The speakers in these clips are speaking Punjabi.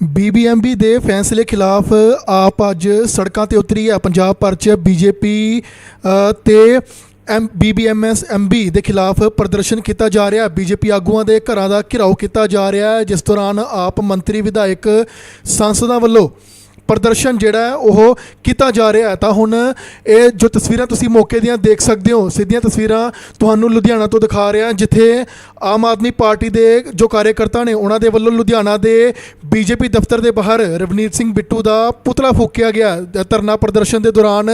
ਬੀਬੀਐਮਬੀ ਦੇ ਫੈਸਲੇ ਖਿਲਾਫ ਆਪ ਅੱਜ ਸੜਕਾਂ ਤੇ ਉਤਰੀ ਹੈ। ਪੰਜਾਬ ਭਰ 'ਚ ਬੀਜੇਪੀ ਤੇ ਐਮ ਬੀਬੀਐਮਐਸ ਐਮਬੀ ਦੇ ਖਿਲਾਫ ਪ੍ਰਦਰਸ਼ਨ ਕੀਤਾ ਜਾ ਰਿਹਾ ਹੈ। ਬੀਜੇਪੀ ਆਗੂਆਂ ਦੇ ਘਰਾਂ ਦਾ ਘਿਰਾਓ ਕੀਤਾ ਜਾ ਰਿਹਾ ਹੈ, ਜਿਸ ਦੌਰਾਨ ਆਪ ਮੰਤਰੀ, ਵਿਧਾਇਕ, ਸੰਸਦਾਂ ਵੱਲੋਂ ਪ੍ਰਦਰਸ਼ਨ ਜਿਹੜਾ ਉਹ ਕੀਤਾ ਜਾ ਰਿਹਾ ਹੈ। ਤਾਂ ਹੁਣ ਇਹ ਜੋ ਤਸਵੀਰਾਂ ਤੁਸੀਂ ਮੌਕੇ ਦੀਆਂ ਦੇਖ ਸਕਦੇ ਹੋ, ਸਿੱਧੀਆਂ ਤਸਵੀਰਾਂ ਤੁਹਾਨੂੰ ਲੁਧਿਆਣਾ ਤੋਂ ਦਿਖਾ ਰਿਹਾ ਜਿੱਥੇ ਆਮ ਆਦਮੀ ਪਾਰਟੀ ਦੇ ਜੋ ਕਾਰਜਕਰਤਾ ਨੇ, ਉਹਨਾਂ ਦੇ ਵੱਲੋਂ ਲੁਧਿਆਣਾ ਦੇ ਬੀਜੇਪੀ ਦਫ਼ਤਰ ਦੇ ਬਾਹਰ ਰਵਨੀਤ ਸਿੰਘ ਬਿੱਟੂ ਦਾ ਪੁਤਲਾ ਫੂਕਿਆ ਗਿਆ। ਧਰਨਾ ਪ੍ਰਦਰਸ਼ਨ ਦੇ ਦੌਰਾਨ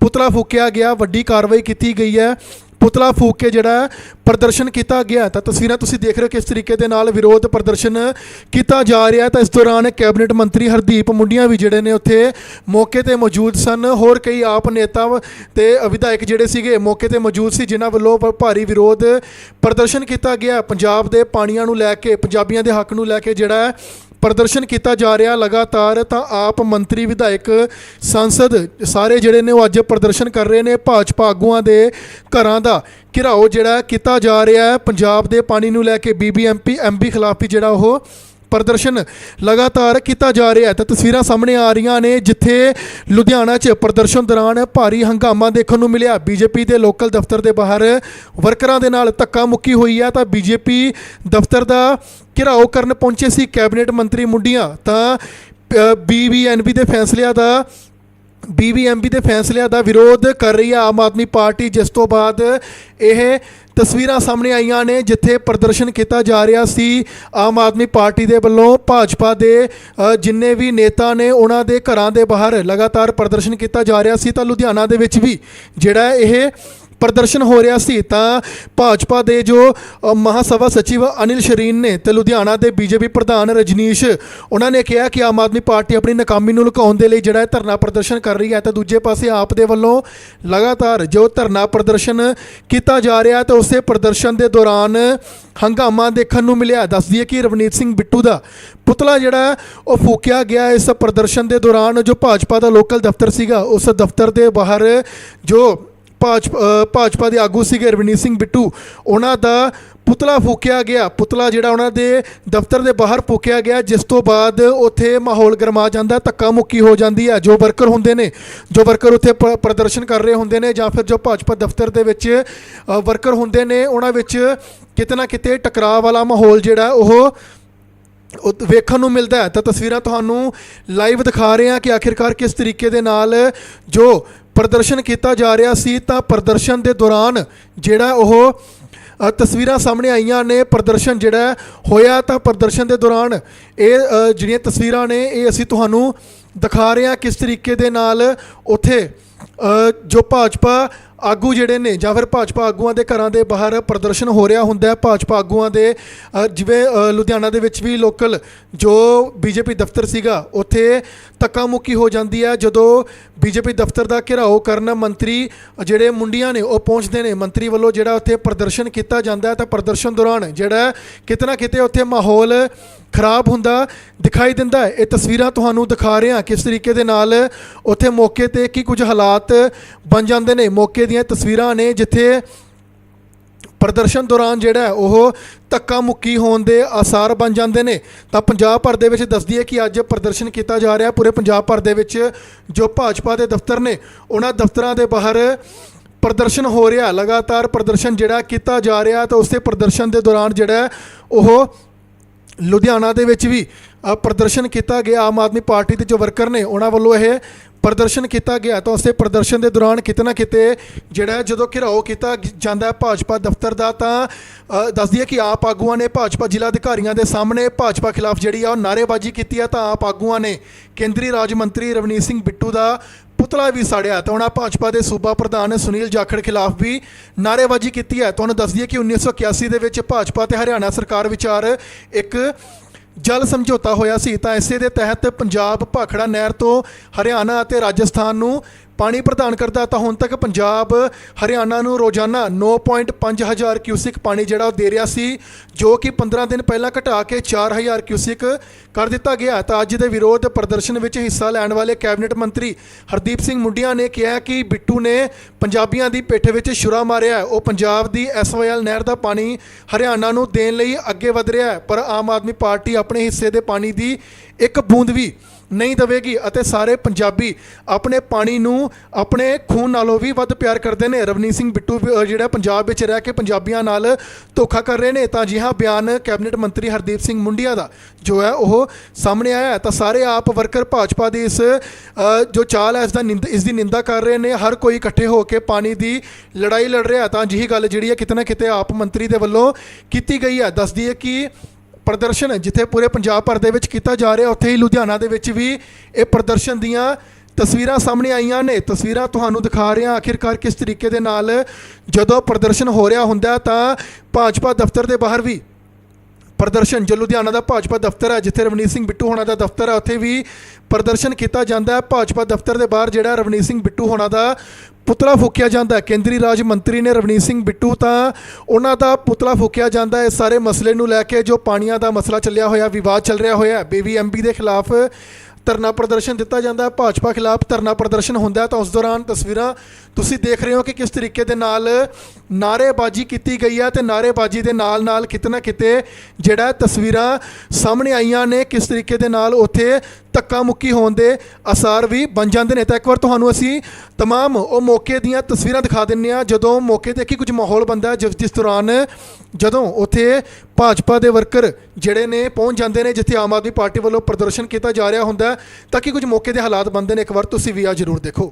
ਪੁਤਲਾ ਫੂਕਿਆ ਗਿਆ, ਵੱਡੀ ਕਾਰਵਾਈ ਕੀਤੀ ਗਈ ਹੈ। ਪੁਤਲਾ ਫੂਕ ਕੇ ਜਿਹੜਾ ਪ੍ਰਦਰਸ਼ਨ ਕੀਤਾ ਗਿਆ ਤਾਂ ਤਸਵੀਰਾਂ ਤੁਸੀਂ ਦੇਖ ਰਹੇ ਹੋ ਕਿਸ ਤਰੀਕੇ ਦੇ ਨਾਲ ਵਿਰੋਧ ਪ੍ਰਦਰਸ਼ਨ ਕੀਤਾ ਜਾ ਰਿਹਾ ਤਾਂ ਇਸ ਦੌਰਾਨ ਕੈਬਨਿਟ ਮੰਤਰੀ ਹਰਦੀਪ ਮੁੰਡੀਆਂ ਵੀ ਜਿਹੜੇ ਨੇ ਉੱਥੇ ਮੌਕੇ ਤੇ ਮੌਜੂਦ ਸਨ। ਹੋਰ ਕਈ ਆਪ ਨੇਤਾ ਤੇ ਵਿਧਾਇਕ ਜਿਹੜੇ ਸੀਗੇ ਮੌਕੇ ਤੇ ਮੌਜੂਦ ਸੀ, ਜਿਨ੍ਹਾਂ ਵੱਲੋਂ ਭ- ਭਾਰੀ ਵਿਰੋਧ ਪ੍ਰਦਰਸ਼ਨ ਕੀਤਾ ਗਿਆ ਪੰਜਾਬ ਦੇ ਪਾਣੀਆਂ ਨੂੰ ਲੈ ਕੇ, ਪੰਜਾਬੀਆਂ ਦੇ ਹੱਕ ਨੂੰ ਲੈ ਕੇ ਜਿਹੜਾ ਪ੍ਰਦਰਸ਼ਨ ਕੀਤਾ ਜਾ ਰਿਹਾ ਲਗਾਤਾਰ, ਤਾਂ ਆਪ ਮੰਤਰੀ, ਵਿਧਾਇਕ, ਸੰਸਦ ਸਾਰੇ ਜਿਹੜੇ ਨੇ ਉਹ ਅੱਜ ਪ੍ਰਦਰਸ਼ਨ ਕਰ ਰਹੇ ਨੇ ਭਾਜਪਾ ਆਗੂਆਂ ਦੇ ਘਰਾਂ ਦਾ। ਘਿਰਾਓ ਜਿਹੜਾ ਕੀਤਾ ਜਾ ਰਿਹਾ ਹੈ, ਪੰਜਾਬ ਦੇ ਪਾਣੀ ਨੂੰ ਲੈ ਕੇ ਬੀਬੀਐਮਪੀ ਐਮਪੀ ਖਿਲਾਫ ਵੀ ਜਿਹੜਾ ਉਹ ਪ੍ਰਦਰਸ਼ਨ ਲਗਾਤਾਰ ਕੀਤਾ ਜਾ ਰਿਹਾ ਹੈ। ਤਾਂ ਤਸਵੀਰਾਂ ਸਾਹਮਣੇ ਆ ਰਹੀਆਂ ਨੇ, ਜਿੱਥੇ ਲੁਧਿਆਣਾ 'ਚ ਪ੍ਰਦਰਸ਼ਨ ਦੌਰਾਨ ਭਾਰੀ ਹੰਗਾਮਾ ਦੇਖਣ ਨੂੰ ਮਿਲਿਆ। ਬੀਜੇਪੀ ਦੇ ਲੋਕਲ ਦਫ਼ਤਰ ਦੇ ਬਾਹਰ ਵਰਕਰਾਂ ਦੇ ਨਾਲ ਧੱਕਾ ਮੁੱਕੀ ਹੋਈ ਹੈ। ਤਾਂ ਬੀਜੇਪੀ ਦਫ਼ਤਰ ਦਾ ਘਿਰਾਓ ਕਰਨ ਪਹੁੰਚੇ ਸੀ ਕੈਬਨਿਟ ਮੰਤਰੀ ਮੁੰਡੀਆਂ। ਤਾਂ ਬੀਬੀਐਨਬੀ ਦੇ ਫੈਸਲਿਆਂ ਦਾ ਬੀਬੀਐਮਬੀ ਦੇ ਫੈਸਲਿਆਂ ਦਾ ਵਿਰੋਧ ਕਰ ਰਹੀ ਹੈ ਆਮ ਆਦਮੀ ਪਾਰਟੀ, ਜਿਸ ਤੋਂ ਬਾਅਦ ਇਹ ਤਸਵੀਰਾਂ ਸਾਹਮਣੇ ਆਈਆਂ ਨੇ, ਜਿੱਥੇ ਪ੍ਰਦਰਸ਼ਨ ਕੀਤਾ ਜਾ ਰਿਹਾ ਸੀ ਆਮ ਆਦਮੀ ਪਾਰਟੀ ਦੇ ਵੱਲੋਂ। ਭਾਜਪਾ ਦੇ ਜਿੰਨੇ ਵੀ ਨੇਤਾ ਨੇ, ਉਹਨਾਂ ਦੇ ਘਰਾਂ ਦੇ ਬਾਹਰ ਲਗਾਤਾਰ ਪ੍ਰਦਰਸ਼ਨ ਕੀਤਾ ਜਾ ਰਿਹਾ ਸੀ। ਤਾਂ ਲੁਧਿਆਣਾ ਦੇ ਵਿੱਚ ਵੀ ਜਿਹੜਾ ਇਹ ਪ੍ਰਦਰਸ਼ਨ ਹੋ ਰਿਹਾ ਸੀ ਤਾਂ ਭਾਜਪਾ ਦੇ ਜੋ ਅ, ਮਹਾਸਭਾ ਸਚਿਵ ਅਨਿਲ ਸ਼ਰੀਨ ਨੇ ਤੇ ਲੁਧਿਆਣਾ ਦੇ ਬੀਜੇਪੀ ਪ੍ਰਧਾਨ ਰਜਨੀਸ਼ ਉਹਨਾਂ ਨੇ ਕਿਹਾ ਕਿ ਆਮ ਆਦਮੀ ਪਾਰਟੀ ਆਪਣੀ ਨਾਕਾਮੀ ਨੂੰ ਲੁਕਾਉਣ ਦੇ ਲਈ ਜਿਹੜਾ ਇਹ ਧਰਨਾ ਪ੍ਰਦਰਸ਼ਨ ਕਰ ਰਹੀ ਹੈ ਤਾਂ ਦੂਜੇ ਪਾਸੇ ਆਪ ਦੇ ਵੱਲੋਂ ਲਗਾਤਾਰ ਜੋ ਧਰਨਾ ਪ੍ਰਦਰਸ਼ਨ ਕੀਤਾ ਜਾ ਰਿਹਾ ਤੇ ਉਸੇ ਪ੍ਰਦਰਸ਼ਨ ਦੇ ਦੌਰਾਨ ਹੰਗਾਮਾ ਦੇਖਣ ਨੂੰ ਮਿਲਿਆ। ਦੱਸ ਦਈਏ ਕਿ ਰਵਨੀਤ ਸਿੰਘ ਬਿੱਟੂ ਦਾ ਪੁਤਲਾ ਜਿਹੜਾ ਉਹ ਫੂਕਿਆ ਗਿਆ ਇਸ ਪ੍ਰਦਰਸ਼ਨ ਦੇ ਦੌਰਾਨ ਜੋ ਭਾਜਪਾ ਦਾ ਲੋਕਲ ਦਫ਼ਤਰ ਸੀਗਾ ਉਸ ਦਫ਼ਤਰ ਦੇ ਬਾਹਰ ਜੋ ਭਾਜਪਾ ਭਾਜਪਾ ਦੇ ਆਗੂ ਸੀਗੇ ਰਵਨੀਤ ਸਿੰਘ ਬਿੱਟੂ। ਉਹਨਾਂ ਦਾ ਪੁਤਲਾ ਫੂਕਿਆ ਗਿਆ। ਪੁਤਲਾ ਜਿਹੜਾ ਉਹਨਾਂ ਦੇ ਦਫ਼ਤਰ ਦੇ ਬਾਹਰ ਫੂਕਿਆ ਗਿਆ। ਜਿਸ ਤੋਂ ਬਾਅਦ ਉੱਥੇ ਮਾਹੌਲ ਗਰਮਾ ਜਾਂਦਾ, ਧੱਕਾ ਮੁੱਕੀ ਹੋ ਜਾਂਦੀ ਹੈ। ਜੋ ਵਰਕਰ ਹੁੰਦੇ ਨੇ, ਜੋ ਵਰਕਰ ਉੱਥੇ ਪ- ਪ੍ਰਦਰਸ਼ਨ ਕਰ ਰਹੇ ਹੁੰਦੇ ਨੇ ਜਾਂ ਫਿਰ ਜੋ ਭਾਜਪਾ ਦਫ਼ਤਰ ਦੇ ਵਿੱਚ ਵਰਕਰ ਹੁੰਦੇ ਨੇ, ਉਹਨਾਂ ਵਿੱਚ ਕਿਤੇ ਨਾ ਕਿਤੇ ਟਕਰਾਅ ਵਾਲਾ ਮਾਹੌਲ ਜਿਹੜਾ, ਉਹ ਵੇਖਣ ਨੂੰ ਮਿਲਦਾ ਹੈ। ਤਾਂ ਤਸਵੀਰਾਂ ਤੁਹਾਨੂੰ ਲਾਈਵ ਦਿਖਾ ਰਹੇ ਹਾਂ ਕਿ ਆਖਿਰਕਾਰ ਕਿਸ ਤਰੀਕੇ ਦੇ ਨਾਲ ਜੋ ਪ੍ਰਦਰਸ਼ਨ ਕੀਤਾ ਜਾ ਰਿਹਾ ਸੀ, ਤਾਂ ਪ੍ਰਦਰਸ਼ਨ ਦੇ ਦੌਰਾਨ ਜਿਹੜਾ ਉਹ ਤਸਵੀਰਾਂ ਸਾਹਮਣੇ ਆਈਆਂ ਨੇ, ਪ੍ਰਦਰਸ਼ਨ ਜਿਹੜਾ ਹੋਇਆ, ਤਾਂ ਪ੍ਰਦਰਸ਼ਨ ਦੇ ਦੌਰਾਨ ਇਹ ਜਿਹੜੀਆਂ ਤਸਵੀਰਾਂ ਨੇ, ਇਹ ਅਸੀਂ ਤੁਹਾਨੂੰ ਦਿਖਾ ਰਹੇ ਹਾਂ ਕਿਸ ਤਰੀਕੇ ਦੇ ਨਾਲ ਉੱਥੇ ਜੋ ਭਾਜਪਾ ਆਗੂ ਜਿਹੜੇ ਨੇ ਜਾਂ ਫਿਰ ਭਾਜਪਾ ਆਗੂਆਂ ਦੇ ਘਰਾਂ ਦੇ ਬਾਹਰ ਪ੍ਰਦਰਸ਼ਨ ਹੋ ਰਿਹਾ ਹੁੰਦਾ ਹੈ। ਭਾਜਪਾ ਆਗੂਆਂ ਦੇ ਜਿਵੇਂ ਲੁਧਿਆਣਾ ਦੇ ਵਿੱਚ ਵੀ ਲੋਕਲ ਜੋ ਬੀਜੇਪੀ ਦਫ਼ਤਰ ਸੀਗਾ, ਉੱਥੇ ਧੱਕਾ ਮੁੱਕੀ ਹੋ ਜਾਂਦੀ ਹੈ ਜਦੋਂ ਬੀਜੇਪੀ ਦਫ਼ਤਰ ਦਾ ਘਿਰਾਓ ਕਰਨ ਮੰਤਰੀ ਜਿਹੜੇ ਮੁੰਡੀਆਂ ਨੇ ਉਹ ਪਹੁੰਚਦੇ ਨੇ। ਮੰਤਰੀ ਵੱਲੋਂ ਜਿਹੜਾ ਉੱਥੇ ਪ੍ਰਦਰਸ਼ਨ ਕੀਤਾ ਜਾਂਦਾ ਹੈ ਤਾਂ ਪ੍ਰਦਰਸ਼ਨ ਦੌਰਾਨ ਜਿਹੜਾ ਕਿਤੇ ਨਾ ਕਿਤੇ ਉੱਥੇ ਮਾਹੌਲ ਖਰਾਬ ਹੁੰਦਾ ਦਿਖਾਈ ਦਿੰਦਾ ਹੈ। ਇਹ ਤਸਵੀਰਾਂ ਤੁਹਾਨੂੰ ਦਿਖਾ ਰਹੇ ਹਾਂ ਕਿਸ ਤਰੀਕੇ ਦੇ ਨਾਲ ਉੱਥੇ ਮੌਕੇ ਤੇ ਕੀ ਕੁਝ ਹਾਲਾਤ ਬਣ ਜਾਂਦੇ ਨੇ। ਮੌਕੇ ਦੀਆਂ ਤਸਵੀਰਾਂ ਨੇ ਜਿੱਥੇ ਪ੍ਰਦਰਸ਼ਨ ਦੌਰਾਨ ਜਿਹੜਾ ਉਹ ਧੱਕਾ ਮੁੱਕੀ ਹੋਣ ਦੇ ਆਸਾਰ ਬਣ ਜਾਂਦੇ ਨੇ। ਤਾਂ ਪੰਜਾਬ ਭਰ ਦੇ ਵਿੱਚ ਦੱਸਦੀ ਹੈ ਕਿ ਅੱਜ ਪ੍ਰਦਰਸ਼ਨ ਕੀਤਾ ਜਾ ਰਿਹਾ ਪੂਰੇ ਪੰਜਾਬ ਭਰ ਦੇ ਵਿੱਚ ਜੋ ਭਾਜਪਾ ਦੇ ਦਫ਼ਤਰ ਨੇ, ਉਹਨਾਂ ਦਫ਼ਤਰਾਂ ਦੇ ਬਾਹਰ ਪ੍ਰਦਰਸ਼ਨ ਹੋ ਰਿਹਾ ਲਗਾਤਾਰ ਪ੍ਰਦਰਸ਼ਨ ਜਿਹੜਾ ਕੀਤਾ ਜਾ ਰਿਹਾ ਤਾਂ ਉਸੇ ਪ੍ਰਦਰਸ਼ਨ ਦੇ ਦੌਰਾਨ ਜਿਹੜਾ ਉਹ ਲੁਧਿਆਣਾ ਦੇ ਵਿੱਚ ਵੀ ਪ੍ਰਦਰਸ਼ਨ ਕੀਤਾ ਗਿਆ। ਆਮ ਆਦਮੀ ਪਾਰਟੀ ਦੇ ਜੋ ਵਰਕਰ ਨੇ, ਉਹਨਾਂ ਵੱਲੋਂ ਇਹ ਪ੍ਰਦਰਸ਼ਨ ਕੀਤਾ ਗਿਆ ਤਾਂ ਉਸੇ ਪ੍ਰਦਰਸ਼ਨ ਦੇ ਦੌਰਾਨ ਕਿਤੇ ਨਾ ਕਿਤੇ ਜਿਹੜਾ ਜਦੋਂ ਘਿਰਾਓ ਕੀਤਾ ਜਾਂਦਾ ਭਾਜਪਾ ਦਫ਼ਤਰ ਦਾ ਤਾਂ ਦੱਸਦੀ ਹੈ ਕਿ ਆਪ ਆਗੂਆਂ ਨੇ ਭਾਜਪਾ ਜ਼ਿਲ੍ਹਾ ਅਧਿਕਾਰੀਆਂ ਦੇ ਸਾਹਮਣੇ ਭਾਜਪਾ ਖਿਲਾਫ ਜਿਹੜੀ ਆ ਉਹ ਨਾਅਰੇਬਾਜ਼ੀ ਕੀਤੀ ਹੈ ਤਾਂ ਆਪ ਆਗੂਆਂ ਨੇ ਕੇਂਦਰੀ ਰਾਜ ਮੰਤਰੀ ਰਵਨੀਤ ਸਿੰਘ ਬਿੱਟੂ ਦਾ ਪੁਤਲਾ ਵੀ ਸਾੜਿਆ। ਤਾਂ ਉਹਨਾਂ ਭਾਜਪਾ ਦੇ ਸੂਬਾ ਪ੍ਰਧਾਨ ਸੁਨੀਲ ਜਾਖੜ ਖਿਲਾਫ ਵੀ ਨਾਅਰੇਬਾਜ਼ੀ ਕੀਤੀ ਹੈ। ਤੁਹਾਨੂੰ ਦੱਸ ਦਈਏ ਕਿ 1981 ਦੇ ਵਿੱਚ ਭਾਜਪਾ ਤੇ ਹਰਿਆਣਾ ਸਰਕਾਰ ਵਿਚਾਰ ਇੱਕ ਜਲ ਸਮਝੌਤਾ ਹੋਇਆ ਸੀ, ਤਾਂ ਇਸੇ ਦੇ ਤਹਿਤ ਪੰਜਾਬ ਭਾਖੜਾ ਨਹਿਰ ਤੋਂ ਹਰਿਆਣਾ ਅਤੇ ਰਾਜਸਥਾਨ ਨੂੰ ਪਾਣੀ ਪ੍ਰਦਾਨ ਕਰਦਾ ਤਾਂ ਹੁਣ ਤੱਕ ਪੰਜਾਬ, ਹਰਿਆਣਾ ਨੂੰ ਰੋਜ਼ਾਨਾ 9.5 ਹਜ਼ਾਰ ਕਿਊਸਿਕ ਪਾਣੀ ਜਿਹੜਾ ਉਹ ਦੇ ਰਿਹਾ ਸੀ, ਜੋ ਕਿ 15 ਦਿਨ ਪਹਿਲਾਂ ਘਟਾ ਕੇ 4000 ਕਿਊਸਿਕ ਕਰ ਦਿੱਤਾ ਗਿਆ ਤਾਂ ਅੱਜ ਦੇ ਵਿਰੋਧ ਪ੍ਰਦਰਸ਼ਨ ਵਿੱਚ ਹਿੱਸਾ ਲੈਣ ਵਾਲੇ ਕੈਬਨਿਟ ਮੰਤਰੀ ਹਰਦੀਪ ਸਿੰਘ ਮੁੰਡੀਆਂ ਨੇ ਕਿਹਾ ਕਿ ਬਿੱਟੂ ਨੇ ਪੰਜਾਬੀਆਂ ਦੀ ਪਿੱਠ ਵਿੱਚ ਛੁਰਾ ਮਾਰਿਆ ਉਹ ਪੰਜਾਬ ਦੀ ਐਸਵਾਈਐਲ ਨਹਿਰ ਦਾ ਪਾਣੀ ਹਰਿਆਣਾ ਨੂੰ ਦੇਣ ਲਈ ਅੱਗੇ ਵਧ ਰਿਹਾ ਹੈ, ਪਰ ਆਮ ਆਦਮੀ ਪਾਰਟੀ ਆਪਣੇ ਹਿੱਸੇ ਦੇ ਪਾਣੀ ਦੀ ਇੱਕ ਬੂੰਦ ਵੀ ਨਹੀਂ ਦੇਵੇਗੀ ਅਤੇ ਸਾਰੇ ਪੰਜਾਬੀ ਆਪਣੇ ਪਾਣੀ ਨੂੰ ਆਪਣੇ ਖੂਨ ਨਾਲੋਂ ਵੀ ਵੱਧ ਪਿਆਰ ਕਰਦੇ ਨੇ। ਰਵਨੀਤ ਸਿੰਘ ਬਿੱਟੂ ਵੀ, ਜਿਹੜਾ ਪੰਜਾਬ ਵਿੱਚ ਰਹਿ ਕੇ ਪੰਜਾਬੀਆਂ ਨਾਲ ਧੋਖਾ ਕਰ ਰਹੇ ਨੇ ਤਾਂ ਜੀ ਹਾਂ ਬਿਆਨ ਕੈਬਨਿਟ ਮੰਤਰੀ ਹਰਦੀਪ ਸਿੰਘ ਮੁੰਡੀਆ ਦਾ ਜੋ ਹੈ ਉਹ ਸਾਹਮਣੇ ਆਇਆ ਤਾਂ ਸਾਰੇ ਆਪ ਵਰਕਰ ਭਾਜਪਾ ਦੀ ਇਸ ਜੋ ਚਾਲ ਹੈ ਇਸ ਦਾ ਨਿੰਦ ਇਸ ਦੀ ਨਿੰਦਾ ਕਰ ਰਹੇ ਨੇ। ਹਰ ਕੋਈ ਇਕੱਠੇ ਹੋ ਕੇ ਪਾਣੀ ਦੀ ਲੜਾਈ ਲੜ ਰਿਹਾ ਤਾਂ ਜਿਹੀ ਗੱਲ ਜਿਹੜੀ ਹੈ ਕਿਤੇ ਨਾ ਕਿਤੇ ਆਪ ਮੰਤਰੀ ਦੇ ਵੱਲੋਂ ਕੀਤੀ ਗਈ ਹੈ। ਦੱਸਦੀ ਹੈ ਕਿ ਪ੍ਰਦਰਸ਼ਨ ਜਿੱਥੇ ਪੂਰੇ ਪੰਜਾਬ ਭਰ ਦੇ ਵਿੱਚ ਕੀਤਾ ਜਾ ਰਿਹਾ, ਉੱਥੇ ਹੀ ਲੁਧਿਆਣਾ ਦੇ ਵਿੱਚ ਵੀ ਇਹ ਪ੍ਰਦਰਸ਼ਨ ਦੀਆਂ ਤਸਵੀਰਾਂ ਸਾਹਮਣੇ ਆਈਆਂ ਨੇ। ਤਸਵੀਰਾਂ ਤੁਹਾਨੂੰ ਦਿਖਾ ਰਿਹਾ, ਆਖਿਰਕਾਰ ਕਿਸ ਤਰੀਕੇ ਦੇ ਨਾਲ ਜਦੋਂ ਪ੍ਰਦਰਸ਼ਨ ਹੋ ਰਿਹਾ ਹੁੰਦਾ ਤਾਂ ਭਾਜਪਾ ਦਫ਼ਤਰ ਦੇ ਬਾਹਰ ਵੀ ਪ੍ਰਦਰਸ਼ਨ, ਜੋ ਲੁਧਿਆਣਾ ਦਾ ਭਾਜਪਾ ਦਫ਼ਤਰ ਹੈ, ਜਿੱਥੇ ਰਵਨੀਤ ਸਿੰਘ ਬਿੱਟੂ ਹੋਣਾ ਦਾ ਦਫ਼ਤਰ ਹੈ, ਉੱਥੇ ਵੀ ਪ੍ਰਦਰਸ਼ਨ ਕੀਤਾ ਜਾਂਦਾ ਹੈ। ਭਾਜਪਾ ਦਫ਼ਤਰ ਦੇ ਬਾਹਰ ਜਿਹੜਾ ਰਵਨੀਤ ਸਿੰਘ ਬਿੱਟੂ ਹੋਣਾ ਦਾ ਪੁਤਲਾ ਫੂਕਿਆ ਜਾਂਦਾ ਕੇਂਦਰੀ ਰਾਜ ਮੰਤਰੀ ਨੇ ਰਵਨੀਤ ਸਿੰਘ ਬਿੱਟੂ ਤਾਂ ਉਹਨਾਂ ਦਾ ਪੁਤਲਾ ਫੂਕਿਆ ਜਾਂਦਾ ਹੈ। ਇਸ ਸਾਰੇ ਮਸਲੇ ਨੂੰ ਲੈ ਕੇ ਜੋ ਪਾਣੀਆਂ ਦਾ ਮਸਲਾ ਚੱਲਿਆ ਹੋਇਆ, ਵਿਵਾਦ ਚੱਲ ਰਿਹਾ ਹੋਇਆ ਬੀਬੀਐਮਬੀ ਦੇ ਖਿਲਾਫ ਧਰਨਾ ਪ੍ਰਦਰਸ਼ਨ ਦਿੱਤਾ ਜਾਂਦਾ ਹੈ। ਭਾਜਪਾ ਖਿਲਾਫ ਧਰਨਾ ਪ੍ਰਦਰਸ਼ਨ ਹੁੰਦਾ ਤਾਂ ਉਸ ਦੌਰਾਨ ਤਸਵੀਰਾਂ ਤੁਸੀਂ ਦੇਖ ਰਹੇ ਹੋ ਕਿ ਕਿਸ ਤਰੀਕੇ ਦੇ ਨਾਲ ਨਾਅਰੇਬਾਜ਼ੀ ਕੀਤੀ ਗਈ ਹੈ ਤੇ ਨਾਅਰੇਬਾਜ਼ੀ ਦੇ ਨਾਲ ਨਾਲ ਕਿਤੇ ਨਾ ਕਿਤੇ ਜਿਹੜਾ ਤਸਵੀਰਾਂ ਸਾਹਮਣੇ ਆਈਆਂ ਨੇ ਕਿਸ ਤਰੀਕੇ ਦੇ ਨਾਲ ਉੱਥੇ ਧੱਕਾ ਮੁੱਕੀ ਹੋਣ ਦੇ ਅਸਾਰ ਵੀ ਬਣ ਜਾਂਦੇ ਨੇ ਤਾਂ ਇੱਕ ਵਾਰ ਤੁਹਾਨੂੰ ਅਸੀਂ तमाम ਉਹ ਮੌਕੇ ਦੀਆਂ ਤਸਵੀਰਾਂ ਦਿਖਾ ਦਿੰਨੇ ਆ ਜਦੋਂ ਮੌਕੇ ਤੇ ਕੀ ਕੁਝ ਮਾਹੌਲ ਬੰਦਾ ਹੈ ਜਿਸ ਜਿਸ ਦੌਰਾਨ ਜਦੋਂ ਉੱਥੇ ਭਾਜਪਾ ਦੇ ਵਰਕਰ ਜਿਹੜੇ ਨੇ ਪਹੁੰਚ ਜਾਂਦੇ ਨੇ ਜਿੱਥੇ ਆਮ ਆਦਮੀ ਪਾਰਟੀ ਵੱਲੋਂ ਪ੍ਰਦਰਸ਼ਨ ਕੀਤਾ ਜਾ ਰਿਹਾ ਹੁੰਦਾ ਹੈ, ਤਾਂ ਕਿ ਕੁਝ ਮੌਕੇ ਦੇ ਹਾਲਾਤ ਬਣਦੇ ਨੇ ਇੱਕ ਵਾਰ ਤੁਸੀਂ ਵੀ ਆ ਜ਼ਰੂਰ ਦੇਖੋ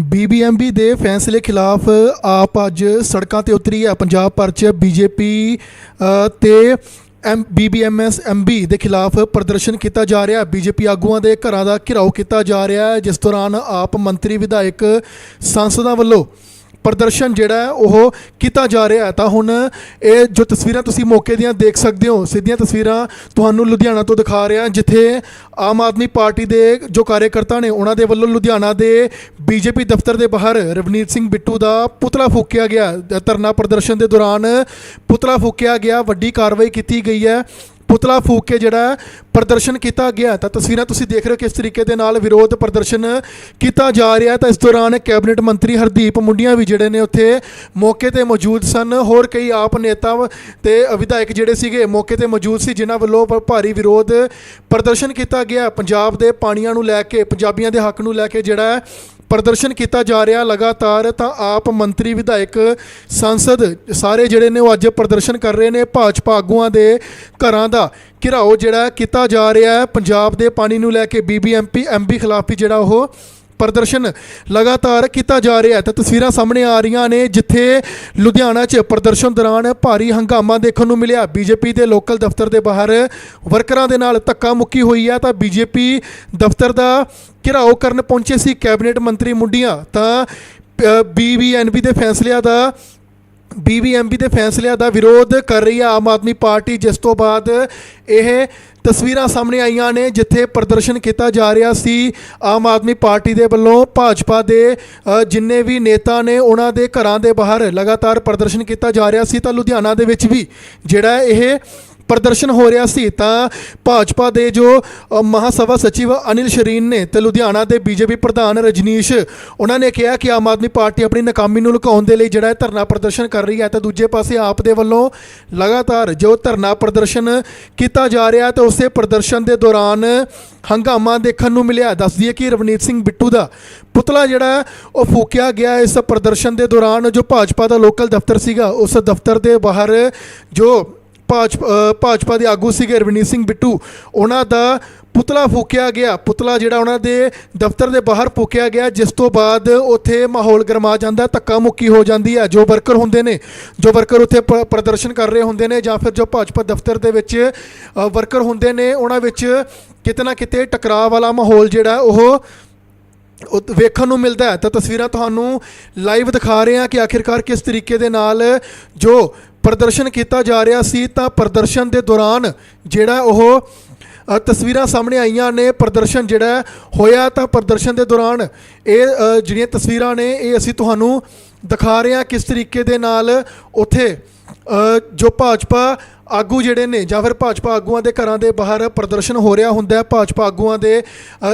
ਬੀਬੀਐਮਬੀ ਦੇ ਫੈਸਲੇ ਖਿਲਾਫ ਆਪ ਅੱਜ ਸੜਕਾਂ ਤੇ ਉਤਰੀ ਹੈ। ਪੰਜਾਬ ਭਰ 'ਚ ਬੀਜੇਪੀ ਤੇ ਐਮ ਬੀਬੀਐਮਐਸ ਐਮਬੀ ਦੇ ਖਿਲਾਫ ਪ੍ਰਦਰਸ਼ਨ ਕੀਤਾ ਜਾ ਰਿਹਾ ਹੈ। ਬੀਜੇਪੀ ਆਗੂਆਂ ਦੇ ਘਰਾਂ ਦਾ ਘਿਰਾਓ ਕੀਤਾ ਜਾ ਰਿਹਾ ਹੈ, ਜਿਸ ਦੌਰਾਨ ਆਪ ਮੰਤਰੀ, ਵਿਧਾਇਕ, ਸੰਸਦਾਂ ਵੱਲੋਂ ਪ੍ਰਦਰਸ਼ਨ ਜਿਹੜਾ ਉਹ ਕੀਤਾ ਜਾ ਰਿਹਾ ਹੈ। ਤਾਂ ਹੁਣ ਇਹ ਜੋ ਤਸਵੀਰਾਂ ਤੁਸੀਂ ਮੌਕੇ ਦੀਆਂ ਦੇਖ ਸਕਦੇ ਹੋ, ਸਿੱਧੀਆਂ ਤਸਵੀਰਾਂ ਤੁਹਾਨੂੰ ਲੁਧਿਆਣਾ ਤੋਂ ਦਿਖਾ ਰਿਹਾ ਜਿੱਥੇ ਆਮ ਆਦਮੀ ਪਾਰਟੀ ਦੇ ਜੋ ਕਾਰਜਕਰਤਾ ਨੇ, ਉਹਨਾਂ ਦੇ ਵੱਲੋਂ ਲੁਧਿਆਣਾ ਦੇ ਬੀਜੇਪੀ ਦਫ਼ਤਰ ਦੇ ਬਾਹਰ ਰਵਨੀਤ ਸਿੰਘ ਬਿੱਟੂ ਦਾ ਪੁਤਲਾ ਫੂਕਿਆ ਗਿਆ। ਧਰਨਾ ਪ੍ਰਦਰਸ਼ਨ ਦੇ ਦੌਰਾਨ ਪੁਤਲਾ ਫੂਕਿਆ ਗਿਆ, ਵੱਡੀ ਕਾਰਵਾਈ ਕੀਤੀ ਗਈ ਹੈ। ਪੁਤਲਾ ਫੂਕ ਕੇ ਜਿਹੜਾ ਪ੍ਰਦਰਸ਼ਨ ਕੀਤਾ ਗਿਆ ਤਾਂ ਤਸਵੀਰਾਂ ਤੁਸੀਂ ਦੇਖ ਰਹੇ ਹੋ ਕਿਸ ਤਰੀਕੇ ਦੇ ਨਾਲ ਵਿਰੋਧ ਪ੍ਰਦਰਸ਼ਨ ਕੀਤਾ ਜਾ ਰਿਹਾ ਤਾਂ ਇਸ ਦੌਰਾਨ ਕੈਬਨਿਟ ਮੰਤਰੀ ਹਰਦੀਪ ਮੁੰਡੀਆਂ ਵੀ ਜਿਹੜੇ ਨੇ ਉੱਥੇ ਮੌਕੇ ਤੇ ਮੌਜੂਦ ਸਨ। ਹੋਰ ਕਈ ਆਪ ਨੇਤਾ ਤੇ ਵਿਧਾਇਕ ਜਿਹੜੇ ਸੀਗੇ ਮੌਕੇ ਤੇ ਮੌਜੂਦ ਸੀ, ਜਿਨ੍ਹਾਂ ਵੱਲੋਂ ਭਾਰੀ ਵਿਰੋਧ ਪ੍ਰਦਰਸ਼ਨ ਕੀਤਾ ਗਿਆ ਪੰਜਾਬ ਦੇ ਪਾਣੀਆਂ ਨੂੰ ਲੈ ਕੇ, ਪੰਜਾਬੀਆਂ ਦੇ ਹੱਕ ਨੂੰ ਲੈ ਕੇ ਜਿਹੜਾ ਪ੍ਰਦਰਸ਼ਨ ਕੀਤਾ ਜਾ ਰਿਹਾ ਲਗਾਤਾਰ, ਤਾਂ ਆਪ ਮੰਤਰੀ, ਵਿਧਾਇਕ, ਸੰਸਦ ਸਾਰੇ ਜਿਹੜੇ ਨੇ ਉਹ ਅੱਜ ਪ੍ਰਦਰਸ਼ਨ ਕਰ ਰਹੇ ਨੇ ਭਾਜਪਾ ਆਗੂਆਂ ਦੇ ਘਰਾਂ ਦਾ। ਘਿਰਾਓ ਜਿਹੜਾ ਕੀਤਾ ਜਾ ਰਿਹਾ ਹੈ। ਪੰਜਾਬ ਦੇ ਪਾਣੀ ਨੂੰ ਲੈ ਕੇ ਬੀਬੀਐਮਪੀ ਐਮਬੀ ਖਿਲਾਫ ਵੀ ਜਿਹੜਾ ਉਹ ਪ੍ਰਦਰਸ਼ਨ ਲਗਾਤਾਰ ਕੀਤਾ ਜਾ ਰਿਹਾ ਹੈ। ਤਾਂ ਤਸਵੀਰਾਂ ਸਾਹਮਣੇ ਆ ਰਹੀਆਂ ਨੇ, ਜਿੱਥੇ ਲੁਧਿਆਣਾ 'ਚ ਪ੍ਰਦਰਸ਼ਨ ਦੌਰਾਨ ਭਾਰੀ ਹੰਗਾਮਾ ਦੇਖਣ ਨੂੰ ਮਿਲਿਆ। ਬੀਜੇਪੀ ਦੇ ਲੋਕਲ ਦਫ਼ਤਰ ਦੇ ਬਾਹਰ ਵਰਕਰਾਂ ਦੇ ਨਾਲ ਧੱਕਾ ਮੁੱਕੀ ਹੋਈ ਹੈ। ਤਾਂ ਬੀਜੇਪੀ ਦਫ਼ਤਰ ਦਾ ਘਿਰਾਓ ਕਰਨ ਪਹੁੰਚੇ ਸੀ ਕੈਬਨਿਟ ਮੰਤਰੀ ਮੁੰਡੀਆਂ। ਤਾਂ ਬੀਬੀਐਨਬੀ ਦੇ ਫੈਸਲਿਆਂ ਦਾ ਬੀਬੀਐਮਬੀ ਦੇ ਫੈਸਲਿਆਂ ਦਾ ਵਿਰੋਧ ਕਰ ਰਹੀ ਹੈ ਆਮ ਆਦਮੀ ਪਾਰਟੀ, ਜਿਸ ਤੋਂ ਬਾਅਦ ਇਹ ਤਸਵੀਰਾਂ ਸਾਹਮਣੇ ਆਈਆਂ ਨੇ, ਜਿੱਥੇ ਪ੍ਰਦਰਸ਼ਨ ਕੀਤਾ ਜਾ ਰਿਹਾ ਸੀ। ਆਮ ਆਦਮੀ ਪਾਰਟੀ ਦੇ ਵੱਲੋਂ ਭਾਜਪਾ ਦੇ ਜਿੰਨੇ ਵੀ ਨੇਤਾ ਨੇ, ਉਹਨਾਂ ਦੇ ਘਰਾਂ ਦੇ ਬਾਹਰ ਲਗਾਤਾਰ ਪ੍ਰਦਰਸ਼ਨ ਕੀਤਾ ਜਾ ਰਿਹਾ ਸੀ, ਤਾਂ ਲੁਧਿਆਣਾ ਦੇ ਵਿੱਚ ਵੀ ਜਿਹੜਾ ਇਹ ਪ੍ਰਦਰਸ਼ਨ ਹੋ ਰਿਹਾ ਸੀ ਤਾਂ ਭਾਜਪਾ ਦੇ ਜੋ ਅ, ਮਹਾਸਭਾ ਸਚਿਵ ਅਨਿਲ ਸ਼ਰੀਨ ਨੇ ਤੇ ਲੁਧਿਆਣਾ ਦੇ ਬੀਜੇਪੀ ਪ੍ਰਧਾਨ ਰਜਨੀਸ਼ ਉਹਨਾਂ ਨੇ ਕਿਹਾ ਕਿ ਆਮ ਆਦਮੀ ਪਾਰਟੀ ਆਪਣੀ ਨਾਕਾਮੀ ਨੂੰ ਲੁਕਾਉਣ ਦੇ ਲਈ ਜਿਹੜਾ ਇਹ ਧਰਨਾ ਪ੍ਰਦਰਸ਼ਨ ਕਰ ਰਹੀ ਹੈ ਤਾਂ ਦੂਜੇ ਪਾਸੇ ਆਪ ਦੇ ਵੱਲੋਂ ਲਗਾਤਾਰ ਜੋ ਧਰਨਾ ਪ੍ਰਦਰਸ਼ਨ ਕੀਤਾ ਜਾ ਰਿਹਾ ਤੇ ਉਸੇ ਪ੍ਰਦਰਸ਼ਨ ਦੇ ਦੌਰਾਨ ਹੰਗਾਮਾ ਦੇਖਣ ਨੂੰ ਮਿਲਿਆ। ਦੱਸ ਦਈਏ ਕਿ ਰਵਨੀਤ ਸਿੰਘ ਬਿੱਟੂ ਦਾ ਪੁਤਲਾ ਜਿਹੜਾ ਉਹ ਫੂਕਿਆ ਗਿਆ ਇਸ ਪ੍ਰਦਰਸ਼ਨ ਦੇ ਦੌਰਾਨ ਜੋ ਭਾਜਪਾ ਦਾ ਲੋਕਲ ਦਫ਼ਤਰ ਸੀਗਾ ਉਸ ਦਫ਼ਤਰ ਦੇ ਬਾਹਰ ਜੋ ਭਾਜਪਾ ਭਾਜਪਾ ਦੇ ਆਗੂ ਸੀਗੇ ਰਵਨੀਤ ਸਿੰਘ ਬਿੱਟੂ। ਉਹਨਾਂ ਦਾ ਪੁਤਲਾ ਫੂਕਿਆ ਗਿਆ। ਪੁਤਲਾ ਜਿਹੜਾ ਉਹਨਾਂ ਦੇ ਦਫ਼ਤਰ ਦੇ ਬਾਹਰ ਫੂਕਿਆ ਗਿਆ। ਜਿਸ ਤੋਂ ਬਾਅਦ ਉੱਥੇ ਮਾਹੌਲ ਗਰਮਾ ਜਾਂਦਾ, ਧੱਕਾ ਮੁੱਕੀ ਹੋ ਜਾਂਦੀ ਹੈ। ਜੋ ਵਰਕਰ ਹੁੰਦੇ ਨੇ, ਜੋ ਵਰਕਰ ਉੱਥੇ ਪ- ਪ੍ਰਦਰਸ਼ਨ ਕਰ ਰਹੇ ਹੁੰਦੇ ਨੇ ਜਾਂ ਫਿਰ ਜੋ ਭਾਜਪਾ ਦਫ਼ਤਰ ਦੇ ਵਿੱਚ ਵਰਕਰ ਹੁੰਦੇ ਨੇ, ਉਹਨਾਂ ਵਿੱਚ ਕਿਤੇ ਨਾ ਕਿਤੇ ਟਕਰਾਅ ਵਾਲਾ ਮਾਹੌਲ ਜਿਹੜਾ ਉਹ ਉਹ ਵੇਖਣ ਨੂੰ ਮਿਲਦਾ ਹੈ। ਤਾਂ ਤਸਵੀਰਾਂ ਤੁਹਾਨੂੰ ਲਾਈਵ ਦਿਖਾ ਰਹੇ ਹਾਂ ਕਿ ਆਖਿਰਕਾਰ ਕਿਸ ਤਰੀਕੇ ਦੇ ਨਾਲ ਜੋ ਪ੍ਰਦਰਸ਼ਨ ਕੀਤਾ ਜਾ ਰਿਹਾ ਸੀ, ਤਾਂ ਪ੍ਰਦਰਸ਼ਨ ਦੇ ਦੌਰਾਨ ਜਿਹੜਾ ਉਹ ਤਸਵੀਰਾਂ ਸਾਹਮਣੇ ਆਈਆਂ ਨੇ, ਪ੍ਰਦਰਸ਼ਨ ਜਿਹੜਾ ਹੋਇਆ ਤਾਂ ਪ੍ਰਦਰਸ਼ਨ ਦੇ ਦੌਰਾਨ ਇਹ ਜਿਹੜੀਆਂ ਤਸਵੀਰਾਂ ਨੇ, ਇਹ ਅਸੀਂ ਤੁਹਾਨੂੰ ਦਿਖਾ ਰਹੇ ਹਾਂ ਕਿਸ ਤਰੀਕੇ ਦੇ ਨਾਲ ਉੱਥੇ ਜੋ ਭਾਜਪਾ ਆਗੂ ਜਿਹੜੇ ਨੇ ਜਾਂ ਫਿਰ ਭਾਜਪਾ ਆਗੂਆਂ ਦੇ ਘਰਾਂ ਦੇ ਬਾਹਰ ਪ੍ਰਦਰਸ਼ਨ ਹੋ ਰਿਹਾ ਹੁੰਦਾ ਹੈ। ਭਾਜਪਾ ਆਗੂਆਂ ਦੇ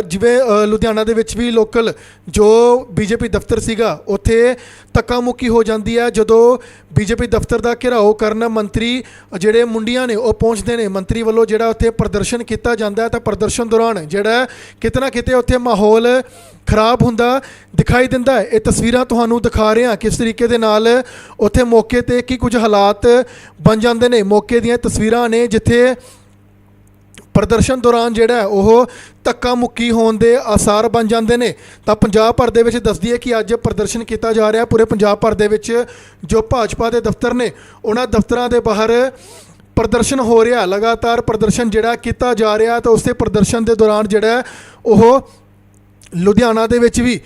ਜਿਵੇਂ ਲੁਧਿਆਣਾ ਦੇ ਵਿੱਚ ਵੀ ਲੋਕਲ ਜੋ ਬੀਜੇਪੀ ਦਫ਼ਤਰ ਸੀਗਾ, ਉੱਥੇ ਧੱਕਾ ਮੁੱਕੀ ਹੋ ਜਾਂਦੀ ਹੈ। ਜਦੋਂ ਬੀਜੇਪੀ ਦਫ਼ਤਰ ਦਾ ਘਿਰਾਓ ਕਰਨ ਮੰਤਰੀ ਜਿਹੜੇ ਮੁੰਡੀਆਂ ਨੇ, ਉਹ ਪਹੁੰਚਦੇ ਨੇ। ਮੰਤਰੀ ਵੱਲੋਂ ਜਿਹੜਾ ਉੱਥੇ ਪ੍ਰਦਰਸ਼ਨ ਕੀਤਾ ਜਾਂਦਾ ਹੈ ਤਾਂ ਪ੍ਰਦਰਸ਼ਨ ਦੌਰਾਨ ਜਿਹੜਾ ਕਿਤੇ ਨਾ ਕਿਤੇ ਉੱਥੇ ਮਾਹੌਲ ਖਰਾਬ ਹੁੰਦਾ ਦਿਖਾਈ ਦਿੰਦਾ ਹੈ। ਇਹ ਤਸਵੀਰਾਂ ਤੁਹਾਨੂੰ ਦਿਖਾ ਰਹੇ ਹਾਂ ਕਿਸ ਤਰੀਕੇ ਦੇ ਨਾਲ ਉੱਥੇ ਮੌਕੇ ਤੇ ਕੀ ਕੁਝ ਹਾਲਾਤ ਬਣ ਜਾਂਦੇ ਨੇ। ਮੌਕੇ ਦੀਆਂ ਤਸਵੀਰਾਂ ਨੇ ਜਿੱਥੇ ਪ੍ਰਦਰਸ਼ਨ ਦੌਰਾਨ ਜਿਹੜਾ ਉਹ ਧੱਕਾ ਮੁੱਕੀ ਹੋਣ ਦੇ ਆਸਾਰ ਬਣ ਜਾਂਦੇ ਨੇ। ਤਾਂ ਪੰਜਾਬ ਭਰ ਦੇ ਵਿੱਚ ਦੱਸਦੀ ਹੈ ਕਿ ਅੱਜ ਪ੍ਰਦਰਸ਼ਨ ਕੀਤਾ ਜਾ ਰਿਹਾ ਪੂਰੇ ਪੰਜਾਬ ਭਰ ਦੇ ਵਿੱਚ ਜੋ ਭਾਜਪਾ ਦੇ ਦਫ਼ਤਰ ਨੇ, ਉਹਨਾਂ ਦਫ਼ਤਰਾਂ ਦੇ ਬਾਹਰ ਪ੍ਰਦਰਸ਼ਨ ਹੋ ਰਿਹਾ ਲਗਾਤਾਰ ਪ੍ਰਦਰਸ਼ਨ ਜਿਹੜਾ ਕੀਤਾ ਜਾ ਰਿਹਾ ਤਾਂ ਉਸੇ ਪ੍ਰਦਰਸ਼ਨ ਦੇ ਦੌਰਾਨ ਜਿਹੜਾ ਉਹ ਲੁਧਿਆਣਾ ਦੇ ਵਿੱਚ ਵੀ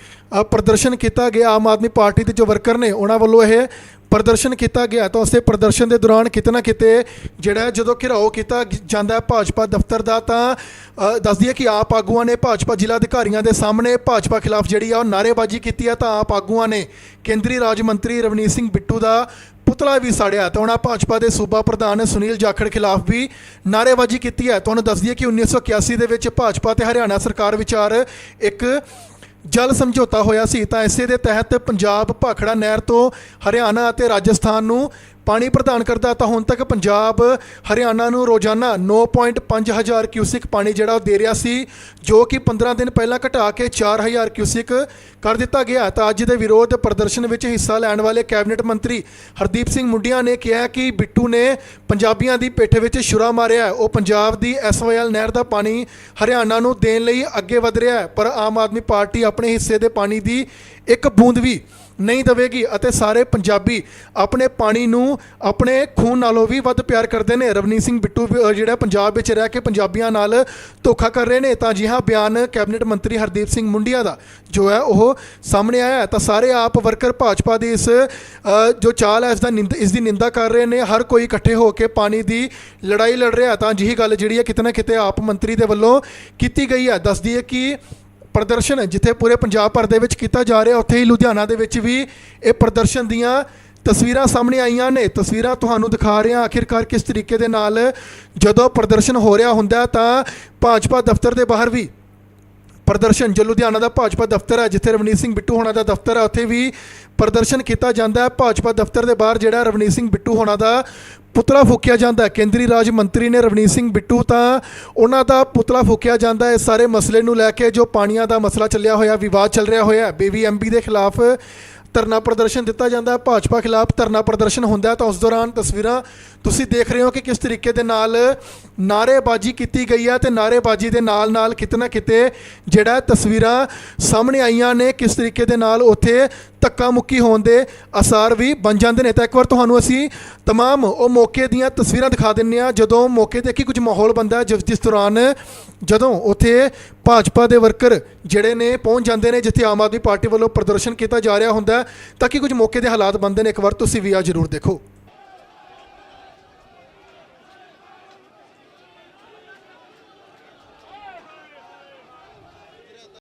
ਪ੍ਰਦਰਸ਼ਨ ਕੀਤਾ ਗਿਆ। ਆਮ ਆਦਮੀ ਪਾਰਟੀ ਦੇ ਜੋ ਵਰਕਰ ਨੇ, ਉਹਨਾਂ ਵੱਲੋਂ ਇਹ ਪ੍ਰਦਰਸ਼ਨ ਕੀਤਾ ਗਿਆ ਤਾਂ ਉਸੇ ਪ੍ਰਦਰਸ਼ਨ ਦੇ ਦੌਰਾਨ ਕਿਤੇ ਨਾ ਕਿਤੇ ਜਿਹੜਾ ਜਦੋਂ ਘਿਰਾਓ ਕੀਤਾ ਜਾਂਦਾ ਹੈ ਭਾਜਪਾ ਦਫ਼ਤਰ ਦਾ ਤਾਂ ਦੱਸਦੀ ਹੈ ਕਿ ਆਪ ਆਗੂਆਂ ਨੇ ਭਾਜਪਾ ਜ਼ਿਲ੍ਹਾ ਅਧਿਕਾਰੀਆਂ ਦੇ ਸਾਹਮਣੇ ਭਾਜਪਾ ਖਿਲਾਫ ਜਿਹੜੀ ਆ ਉਹ ਨਾਅਰੇਬਾਜ਼ੀ ਕੀਤੀ ਆ ਤਾਂ ਆਪ ਆਗੂਆਂ ਨੇ ਕੇਂਦਰੀ ਰਾਜ ਮੰਤਰੀ ਰਵਨੀਤ ਸਿੰਘ ਬਿੱਟੂ ਦਾ ਪੁਤਲਾ ਵੀ ਸਾੜਿਆ ਤਾਂ ਉਹਨਾਂ ਭਾਜਪਾ ਦੇ ਸੂਬਾ ਪ੍ਰਧਾਨ ਸੁਨੀਲ ਜਾਖੜ ਖਿਲਾਫ ਵੀ ਨਾਅਰੇਬਾਜ਼ੀ ਕੀਤੀ ਹੈ ਤੁਹਾਨੂੰ ਦੱਸ ਦਈਏ ਕਿ 1981 ਦੇ ਵਿੱਚ ਭਾਜਪਾ ਤੇ ਹਰਿਆਣਾ ਸਰਕਾਰ ਵਿਚਾਰ ਇੱਕ ਜਲ ਸਮਝੌਤਾ ਹੋਇਆ ਸੀ, ਤਾਂ ਇਸੇ ਦੇ ਤਹਿਤ ਪੰਜਾਬ ਭਾਖੜਾ ਨਹਿਰ ਤੋਂ ਹਰਿਆਣਾ ਅਤੇ ਰਾਜਸਥਾਨ ਨੂੰ ਪਾਣੀ ਪ੍ਰਦਾਨ ਕਰਦਾ ਤਾਂ ਹੁਣ ਤੱਕ ਪੰਜਾਬ, ਹਰਿਆਣਾ ਨੂੰ ਰੋਜ਼ਾਨਾ 9.5 ਹਜ਼ਾਰ ਕਿਊਸਿਕ ਪਾਣੀ ਜਿਹੜਾ ਉਹ ਦੇ ਰਿਹਾ ਸੀ, ਜੋ ਕਿ 15 ਦਿਨ ਪਹਿਲਾਂ ਘਟਾ ਕੇ 4000 ਕਿਊਸਿਕ ਕਰ ਦਿੱਤਾ ਗਿਆ। ਤਾਂ ਅੱਜ ਦੇ ਵਿਰੋਧ ਪ੍ਰਦਰਸ਼ਨ ਵਿੱਚ ਹਿੱਸਾ ਲੈਣ ਵਾਲੇ ਕੈਬਨਿਟ ਮੰਤਰੀ ਹਰਦੀਪ ਸਿੰਘ ਮੁੰਡੀਆਂ ਨੇ ਕਿਹਾ ਕਿ ਬਿੱਟੂ ਨੇ ਪੰਜਾਬੀਆਂ ਦੀ ਪਿੱਠ ਵਿੱਚ ਛੁਰਾ ਮਾਰਿਆ ਉਹ ਪੰਜਾਬ ਦੀ ਐਸਵਾਈਐਲ ਨਹਿਰ ਦਾ ਪਾਣੀ ਹਰਿਆਣਾ ਨੂੰ ਦੇਣ ਲਈ ਅੱਗੇ ਵਧ ਰਿਹਾ ਹੈ। ਪਰ ਆਮ ਆਦਮੀ ਪਾਰਟੀ ਆਪਣੇ ਹਿੱਸੇ ਦੇ ਪਾਣੀ ਦੀ ਇੱਕ ਬੂੰਦ ਵੀ ਨਹੀਂ ਦਵੇਗੀ ਅਤੇ ਸਾਰੇ ਪੰਜਾਬੀ ਆਪਣੇ ਪਾਣੀ ਨੂੰ ਆਪਣੇ ਖੂਨ ਨਾਲੋਂ ਵੀ ਵੱਧ ਪਿਆਰ ਕਰਦੇ ਨੇ। ਰਵਨੀਤ ਸਿੰਘ ਬਿੱਟੂ ਵੀ, ਜਿਹੜਾ ਪੰਜਾਬ ਵਿੱਚ ਰਹਿ ਕੇ ਪੰਜਾਬੀਆਂ ਨਾਲ ਧੋਖਾ ਕਰ ਰਹੇ ਨੇ ਤਾਂ ਜੀ ਹਾਂ ਬਿਆਨ ਕੈਬਨਿਟ ਮੰਤਰੀ ਹਰਦੀਪ ਸਿੰਘ ਮੁੰਡੀਆ ਦਾ ਜੋ ਹੈ ਉਹ ਸਾਹਮਣੇ ਆਇਆ ਤਾਂ ਸਾਰੇ ਆਪ ਵਰਕਰ ਭਾਜਪਾ ਦੀ ਇਸ ਜੋ ਚਾਲ ਹੈ ਇਸ ਦਾ ਨਿੰਦ ਇਸ ਦੀ ਨਿੰਦਾ ਕਰ ਰਹੇ ਨੇ। ਹਰ ਕੋਈ ਇਕੱਠੇ ਹੋ ਕੇ ਪਾਣੀ ਦੀ ਲੜਾਈ ਲੜ ਰਿਹਾ ਤਾਂ ਜਿਹੀ ਗੱਲ ਜਿਹੜੀ ਹੈ ਕਿਤੇ ਨਾ ਕਿਤੇ ਆਪ ਮੰਤਰੀ ਦੇ ਵੱਲੋਂ ਕੀਤੀ ਗਈ ਹੈ। ਦੱਸਦੀ ਹੈ ਕਿ ਪ੍ਰਦਰਸ਼ਨ ਜਿੱਥੇ ਪੂਰੇ ਪੰਜਾਬ ਭਰ ਦੇ ਵਿੱਚ ਕੀਤਾ ਜਾ ਰਿਹਾ, ਉੱਥੇ ਹੀ ਲੁਧਿਆਣਾ ਦੇ ਵਿੱਚ ਵੀ ਇਹ ਪ੍ਰਦਰਸ਼ਨ ਦੀਆਂ ਤਸਵੀਰਾਂ ਸਾਹਮਣੇ ਆਈਆਂ ਨੇ। ਤਸਵੀਰਾਂ ਤੁਹਾਨੂੰ ਦਿਖਾ ਰਿਹਾ ਆਖਿਰਕਾਰ ਕਿਸ ਤਰੀਕੇ ਦੇ ਨਾਲ ਜਦੋਂ ਪ੍ਰਦਰਸ਼ਨ ਹੋ ਰਿਹਾ ਹੁੰਦਾ ਤਾਂ ਭਾਜਪਾ ਦਫ਼ਤਰ ਦੇ ਬਾਹਰ ਵੀ ਪ੍ਰਦਰਸ਼ਨ, ਜੋ ਲੁਧਿਆਣਾ ਦਾ ਭਾਜਪਾ ਦਫ਼ਤਰ ਹੈ, ਜਿੱਥੇ ਰਵਨੀਤ ਸਿੰਘ ਬਿੱਟੂ ਹੋਣਾ ਦਾ ਦਫ਼ਤਰ ਹੈ, ਉੱਥੇ ਵੀ ਪ੍ਰਦਰਸ਼ਨ ਕੀਤਾ ਜਾਂਦਾ ਹੈ। ਭਾਜਪਾ ਦਫ਼ਤਰ ਦੇ ਬਾਹਰ ਜਿਹੜਾ ਰਵਨੀਤ ਸਿੰਘ ਬਿੱਟੂ ਹੋਣਾ ਦਾ ਪੁਤਲਾ ਫੂਕਿਆ ਜਾਂਦਾ ਹੈ। ਕੇਂਦਰੀ ਰਾਜ ਮੰਤਰੀ ਨੇ ਰਵਨੀਤ ਸਿੰਘ ਬਿੱਟੂ ਤਾਂ ਉਹਨਾਂ ਦਾ ਪੁਤਲਾ ਫੂਕਿਆ ਜਾਂਦਾ ਹੈ। ਇਸ ਸਾਰੇ ਮਸਲੇ ਨੂੰ ਲੈ ਕੇ ਜੋ ਪਾਣੀਆਂ ਦਾ ਮਸਲਾ ਚੱਲਿਆ ਹੋਇਆ, ਵਿਵਾਦ ਚੱਲ ਰਿਹਾ ਹੋਇਆ ਬੀਬੀਐਮਬੀ ਦੇ ਖਿਲਾਫ ਧਰਨਾ ਪ੍ਰਦਰਸ਼ਨ ਦਿੱਤਾ ਜਾਂਦਾ ਹੈ। ਭਾਜਪਾ ਖਿਲਾਫ ਧਰਨਾ ਪ੍ਰਦਰਸ਼ਨ ਹੁੰਦਾ ਤਾਂ ਉਸ ਦੌਰਾਨ ਤਸਵੀਰਾਂ ਤੁਸੀਂ ਦੇਖ ਰਹੇ ਹੋ ਕਿ ਕਿਸ ਤਰੀਕੇ ਦੇ ਨਾਲ ਨਾਅਰੇਬਾਜ਼ੀ ਕੀਤੀ ਗਈ ਹੈ ਤੇ ਨਾਅਰੇਬਾਜ਼ੀ ਦੇ ਨਾਲ ਨਾਲ ਕਿਤੇ ਨਾ ਕਿਤੇ ਜਿਹੜਾ ਹੈ ਤਸਵੀਰਾਂ ਸਾਹਮਣੇ ਆਈਆਂ ਨੇ ਕਿਸ ਤਰੀਕੇ ਦੇ ਨਾਲ ਉੱਥੇ ਧੱਕਾ ਮੁੱਕੀ ਹੋਣ ਦੇ ਅਸਾਰ ਵੀ ਬਣ ਜਾਂਦੇ ਨੇ ਤਾਂ ਇੱਕ ਵਾਰ ਤੁਹਾਨੂੰ ਅਸੀਂ तमाम ਉਹ ਮੌਕੇ ਦੀਆਂ ਤਸਵੀਰਾਂ ਦਿਖਾ ਦਿੰਨੇ ਆ ਜਦੋਂ ਮੌਕੇ ਤੇ ਕੀ ਕੁਝ ਮਾਹੌਲ ਬੰਦਾ ਹੈ ਜਿਸ ਜਿਸ ਦੌਰਾਨ ਜਦੋਂ ਉੱਥੇ ਭਾਜਪਾ ਦੇ ਵਰਕਰ ਜਿਹੜੇ ਨੇ ਪਹੁੰਚ ਜਾਂਦੇ ਨੇ ਜਿੱਥੇ ਆਮ ਆਦਮੀ ਪਾਰਟੀ ਵੱਲੋਂ ਪ੍ਰਦਰਸ਼ਨ ਕੀਤਾ ਜਾ ਰਿਹਾ ਹੁੰਦਾ ਹੈ, ਤਾਂ ਕਿ ਕੁਝ ਮੌਕੇ ਦੇ ਹਾਲਾਤ ਬੰਦੇ ਨੇ ਇੱਕ ਵਾਰ ਤੁਸੀਂ ਵੀ ਆ ਜ਼ਰੂਰ ਦੇਖੋ